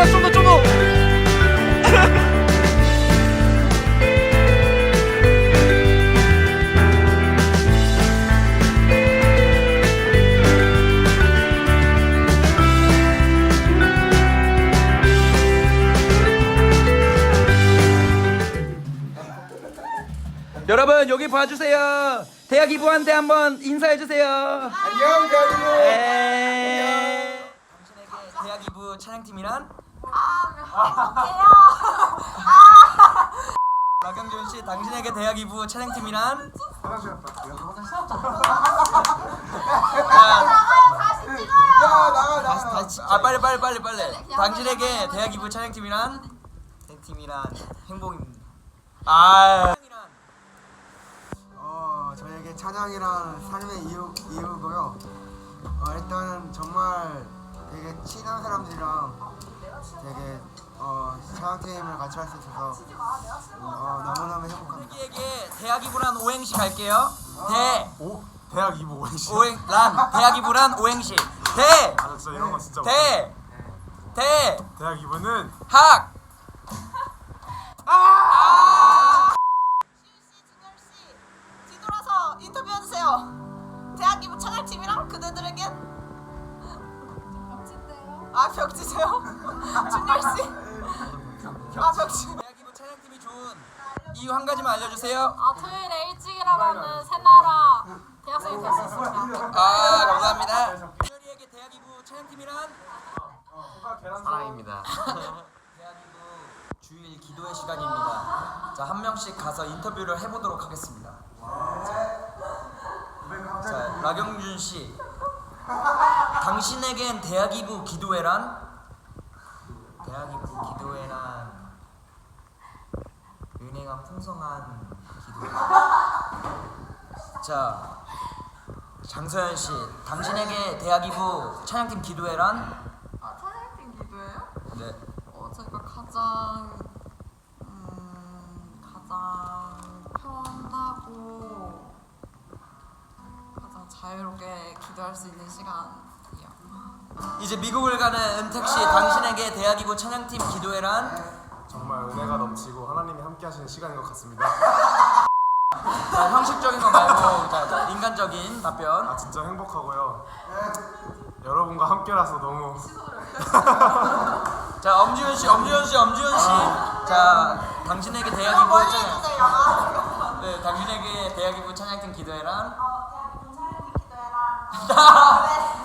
태어나 태어나 좀더 좀 더. 여러분 여기 봐주세요. 대학 이부한테 한번 인사해주세요. 안녕 대학 이부 에... 당신에게 대학 이부 찬양팀이란 나경준 씨, 당신에게 대학 이부 찬양팀이란 화장실 갔다 자, 야 나가 다시 나가 다시 아 빨리 빨리 빨리 빨리. 당신에게 대학 이부 찬양팀이란 팀이란 행복입니다. 아. 어 저에게 찬양이란 삶의 이유 이유고요 어 일단은 정말 되게 친한 사람들이랑 되게 어 찬양팀을 같이 할 수 있어서 어 너무너무 행복합니다 여기에게 대학 이부란 오행시 갈게요. 대 오 대학 2부 오행시. 오행 란 대학 이부란 오행시 대 아, 나 진짜 이런 거 진짜. 대, 대, 못해. 대학 2부는 학. 진열 씨 뒤돌아서 인터뷰해 주세요. 대학 이부 찬양팀이랑 그대들에겐 벽지인데요. 아 벽지세요? 이유 한 가지만 알려주세요. 아 토요일에 일찍 일어나는 새나라 대학생이 될 수 있습니다. 아 감사합니다. 준열이에게 대학 이부 찬양팀이란 사랑입니다. 대학 이부 주일 기도의 시간입니다. 자 한 명씩 가서 인터뷰를 해보도록 하겠습니다. 자, 자 라경준 씨, 당신에겐 대학 이부 기도회란 대학 이부 기도회란 은혜가 풍성한 기도회. 자 장서연 씨, 당신에게 대학 이부 찬양팀 기도회란 아 찬양팀 기도예요? 네. 어 가장 음 가장 편하고 가장 자유롭게 기도할 수 있는 시간이요. 이제 미국을 가는 은택 씨, 당신에게 대학 이부 찬양팀 기도회란 정말 은혜가 넘치고 하나님이 함께 하시는 시간인 것 같습니다. 자, 형식적인 거 말고 자, 자, 인간적인 답변. 아 진짜 행복하고요. 여러분과 함께라서 너무 자, 엄지윤 씨, 엄지윤 씨, 엄지윤 씨. 자, 당신에게 대학 이부 찬양. 해주세요. 네, 당신에게 대학 이부 찬양팀 기도회란 어 대학 이부 찬양팀 기도해라.